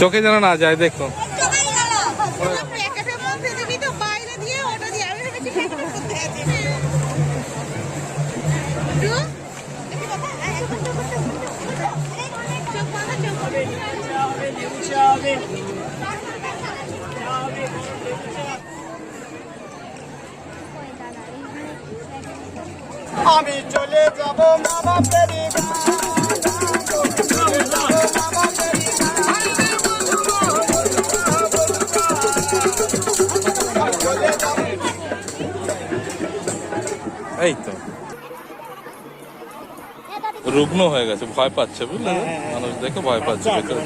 চোখে যেন না যায় দেখো। প্যাকেটের মধ্যে আমি চলে যাব মামা পেরি এই তো। রুগ্ন হয়ে গেছে, ভয় পাচ্ছে, বুঝলে? মানুষ দেখে ভয় পাচ্ছে, ভেতরে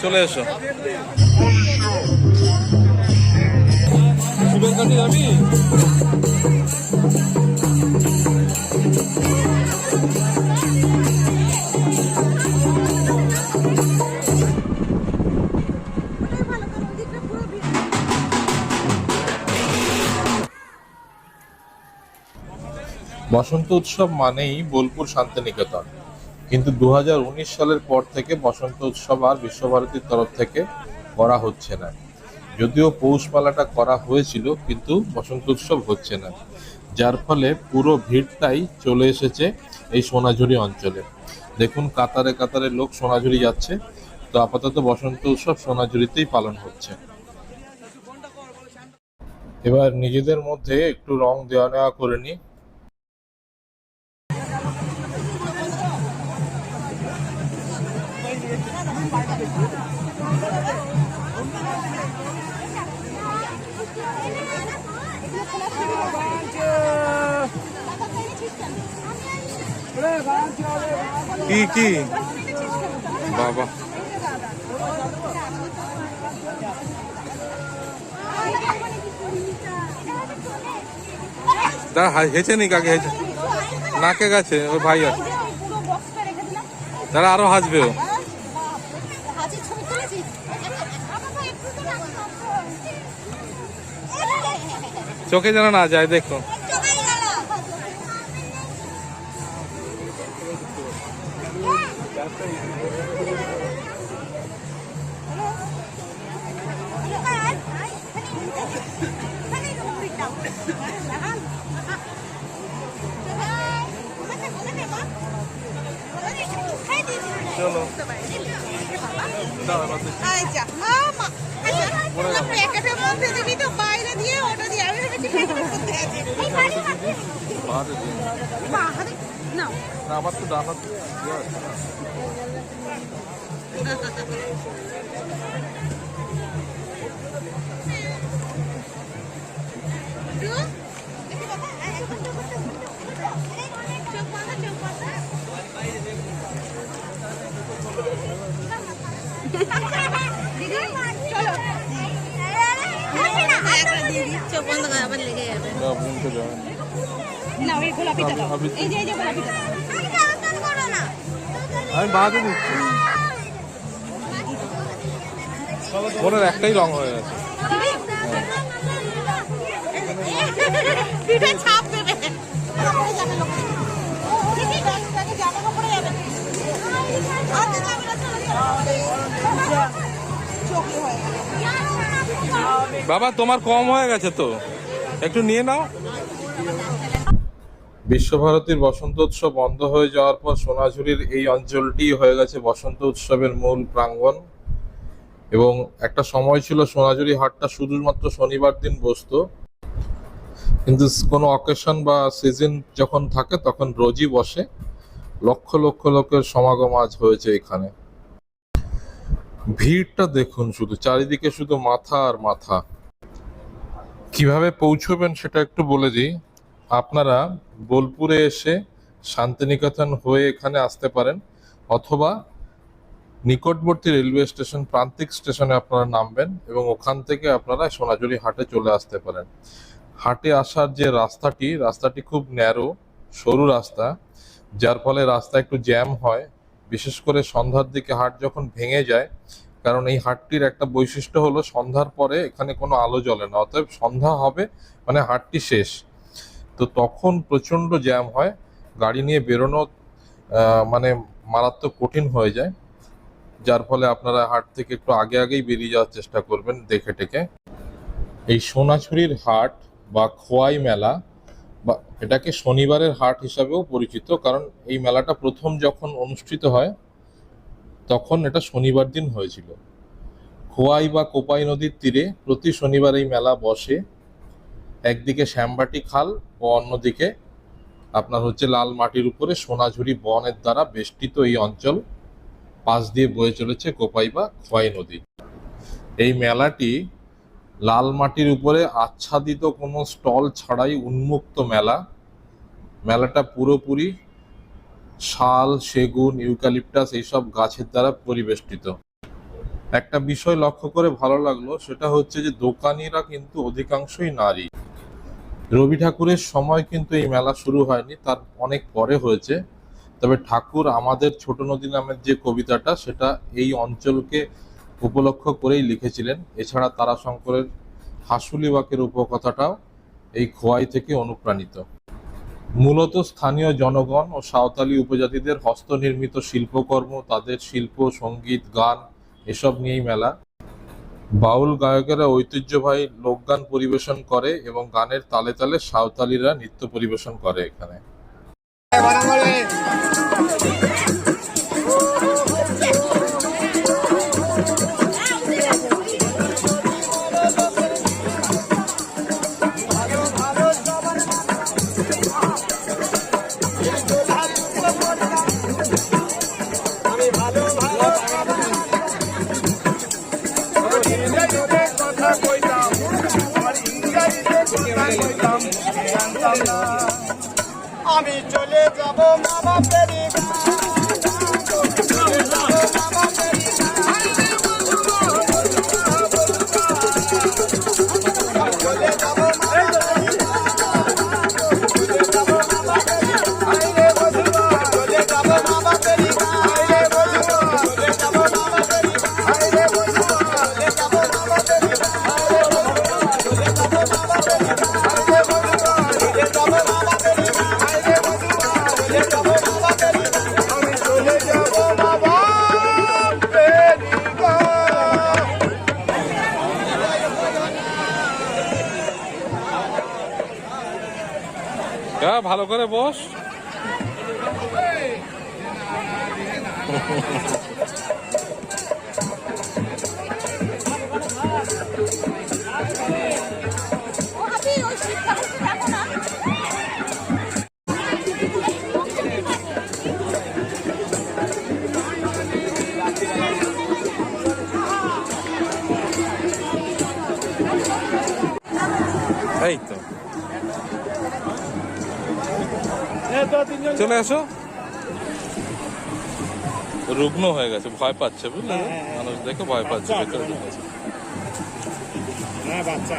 চলো এসো। যাবি বসন্ত উৎসব মানেই বোলপুর শান্তিনিকেতন। কিন্তু দু হাজার উনিশ সালের পর থেকে বসন্ত উৎসব আর বিশ্বভারতীর তরফ থেকে করা হচ্ছে না। যদিও পৌষ মেলাটা করা হয়েছিল, কিন্তু বসন্ত উৎসব হচ্ছে না। যার ফলে পুরো ভিড়টাই চলে এসেছে এই সোনাঝুরি অঞ্চলে। দেখুন, কাতারে কাতারে লোক সোনাঝুরি যাচ্ছে। তো আপাতত বসন্ত উৎসব সোনাঝুরিতেই পালন হচ্ছে। এবার নিজেদের মধ্যে একটু রং দেওয়া নেওয়া করে নিই। কি কি? বাবা। দাঁড়া হা- নি কাকে, হেঁচে? নাকে গেছে ওর ভাই আছে তারা আরও হাসবে ও। চোখে যেন না যায়, দেখো। চলো। আচ্ছা মামা আচ্ছা প্যাকেটের মধ্যে দিবি তো বাইরে আমি- একটাই রং হয়ে গেছে ছাপ বাবা, তোমার কম হয়ে গেছে তো। একটু নিয়ে নাও। বিশ্বভারতীর বসন্ত উৎসব বন্ধ হয়ে যাওয়ার পর সোনাঝুরির এই অঞ্চলটি হয়ে গেছে বসন্ত উৎসবের মূল প্রাঙ্গণ। এবং একটা সময় ছিল সোনাঝুরি হাটটা শুধুমাত্র শনিবার দিন বসতো। কিন্তু কোনো অকেশন বা সিজন যখন থাকে, তখন রোজই বসে। লক্ষ লক্ষ লোকের সমাগম আজ হয়েছে এখানে। ভিড়টা দেখুন শুধু, চারিদিকে শুধু মাথা আর মাথা। কীভাবে পৌঁছবেন সেটা একটু বলে দিই। আপনারা বোলপুরে এসে শান্তিনিকেতন হয়ে এখানে আসতে পারেন, অথবা নিকটবর্তী রেলওয়ে স্টেশন, প্রান্তিক স্টেশনে আপনারা নামবেন এবং ওখান থেকে আপনারা সোনাঝুরি হাটে চলে আসতে পারেন। হাটে আসার যে রাস্তাটি রাস্তাটি খুব ন্যারো, সরু রাস্তা, যার ফলে রাস্তা একটু জ্যাম হয়। বিশেষ করে সন্ধ্যার দিকে হাট যখন ভেঙে যায়, কারণ এই হাটটির একটা বৈশিষ্ট্য হলো সন্ধ্যার পরে এখানে কোনো আলো জ্বলে না, অতএব সন্ধ্যা হবে মানে হাটটি শেষ। তো তখন প্রচণ্ড জ্যাম হয়, গাড়ি নিয়ে বেরোনো মানে মারাত্মক কঠিন হয়ে যায়, যার ফলে আপনারা হাট থেকে একটু আগে আগেই বেরিয়ে যাওয়ার চেষ্টা করবেন দেখে টেকে। এই সোনাছুরির হাট বা খোয়াই মেলা বা এটাকে শনিবারের হাট হিসাবেও পরিচিত, কারণ এই মেলাটা প্রথম যখন অনুষ্ঠিত হয়, তখন এটা শনিবার দিন হয়েছিল। খোয়াই বা কোপাই নদীর তীরে প্রতি শনিবার এই মেলা বসে। একদিকে শ্যামবাটি খাল ও অন্যদিকে আপনার হচ্ছে লাল মাটির উপরে সোনাঝুরি বনের দ্বারা বেষ্টিত এই অঞ্চল। পাশ দিয়ে বয়ে চলেছে কোপাই বা খোয়াই নদী। এই মেলাটি লাল মাটির উপরে আচ্ছাদিত কোনো স্টল ছাড়াই উন্মুক্ত মেলা। মেলাটা পুরোপুরি শাল সেগুন ইউক্যালিপটাস এইসব গাছের দ্বারা পরিবেষ্টিত। একটা বিষয় লক্ষ্য করে ভালো লাগল, সেটা হচ্ছে যে দোকানিরা কিন্তু অধিকাংশই নারী। রবি ঠাকুরের সময় কিন্তু এই মেলা শুরু হয়নি, তার অনেক পরে হয়েছে। তবে ঠাকুর আমাদের ছোট নদী নামের যে কবিতাটা, সেটা এই অঞ্চলকে উপলক্ষ করেই লিখেছিলেন। এছাড়া তারাশঙ্করের হাসুলি বাকের উপকথাটাও এই খোয়াই থেকে অনুপ্রাণিত। মূলত স্থানীয় জনগণ ও সাঁওতালি উপজাতিদের হস্তনির্মিত শিল্পকর্ম, তাদের শিল্প, সংগীত, গান এসব নিয়েই মেলা। বাউল গায়কেরা ঐতিহ্যবাহী লোকগান পরিবেশন করে এবং গানের তালে তালে সাঁওতালিরা নৃত্য পরিবেশন করে এখানে। আমি চলে যাব মামা পেরি ভালো করে বস। চলে আসো। রুগ্ন হয়ে গেছে ভয় পাচ্ছে বুঝলে? মানুষ দেখে ভয় পাচ্ছে ভেতরে হ্যাঁ বাচ্চা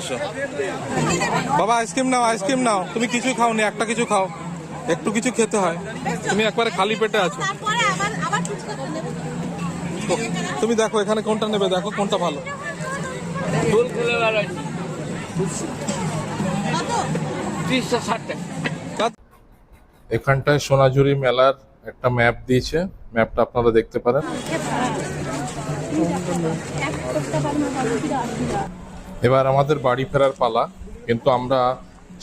এসো। বাবা আইসক্রিম নাও আইসক্রিম নাও। তুমি কিছু খাওনি একটা কিছু খাও। একটু কিছু খেতে হয়। তুমি একবারে খালি পেটে আছো। তুমি দেখো এখানে কোনটা নেবে দেখো কোনটা ভালো। এখানটায় সোনাঝুরি মেলার একটা ম্যাপ দিয়েছে। ম্যাপটা আপনারা দেখতে পারেন। এবার আমাদের বাড়ি ফেরার পালা, কিন্তু আমরা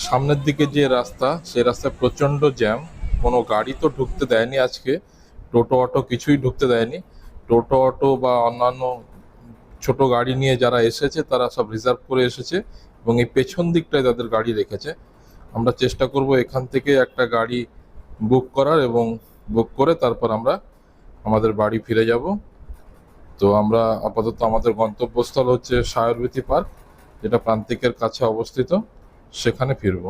সামনের দিকে যে রাস্তা, সেই রাস্তায় প্রচণ্ড জ্যাম। কোনো গাড়ি তো ঢুকতে দেয়নি আজকে, টোটো অটো কিছুই ঢুকতে দেয়নি। টোটো অটো বা অন্যান্য ছোট গাড়ি নিয়ে যারা এসেছে, তারা সব রিজার্ভ করে এসেছে এবং এই পেছন দিকটায় তাদের গাড়ি রেখেছে। আমরা চেষ্টা করব এখান থেকে একটা গাড়ি বুক করার এবং বুক করে তারপর আমরা আমাদের বাড়ি ফিরে যাব। তো আমরা আপাতত আমাদের গন্তব্যস্থল হচ্ছে সায়রবীথি পার্ক। যেটা প্রান্তিকের কাছে অবস্থিত, সেখানে ফিরব।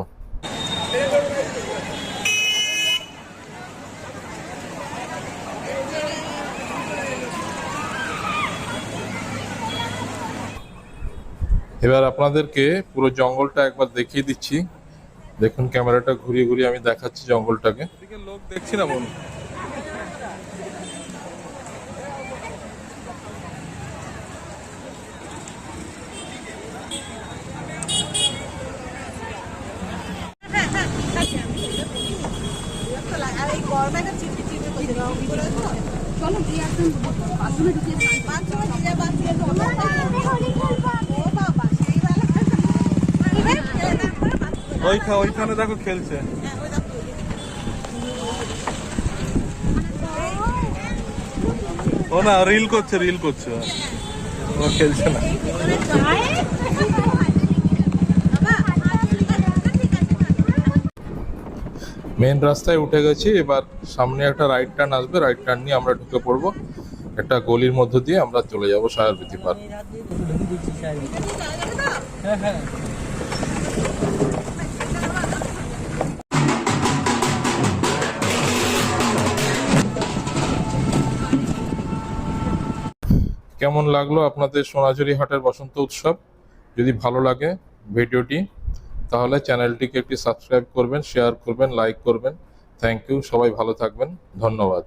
এবার আপনাদেরকে পুরো জঙ্গলটা একবার দেখিয়ে দিচ্ছি। দেখুন, ক্যামেরাটা ঘুরিয়ে ঘুরিয়ে আমি দেখাচ্ছি জঙ্গলটাকে। লোক দেখছি না বোন হ্যাঁ হ্যাঁ খাচ্ছি আমি। বিরক্ত লাগে। আর এই গরমে একটা চিপড়ি চিপড়ি করছে। গরম করে তো। বাথরুমে নিজে বাথরুমে ঢোকা। ওইখানে ওইখানে দেখো খেলছে। হ্যাঁ, ওই দেখো, ওই ও না রিল করছে রিল করছে। ও খেলছে না এই ভিতরে জল। বাবা, ঠিক আছে, ঠিক আছে। মেন রাস্তায় উঠে গেছি, এবার সামনে একটা রাইট টার্ন আসবে রাইট টার্ন নিয়ে আমরা ঢুকে পড়ব। একটা গলির মধ্য দিয়ে আমরা চলে যাব সায়রবীথি পার্ক। কেমন লাগল আপনাদের সোনাঝুরি হাটের বসন্ত উৎসব? যদি ভালো লাগে ভিডিওটি তাহলে চ্যানেলটিকে একটি সাবস্ক্রাইব করবেন শেয়ার করবেন লাইক করবেন। থ্যাংক ইউ সবাই ভালো থাকবেন। ধন্যবাদ।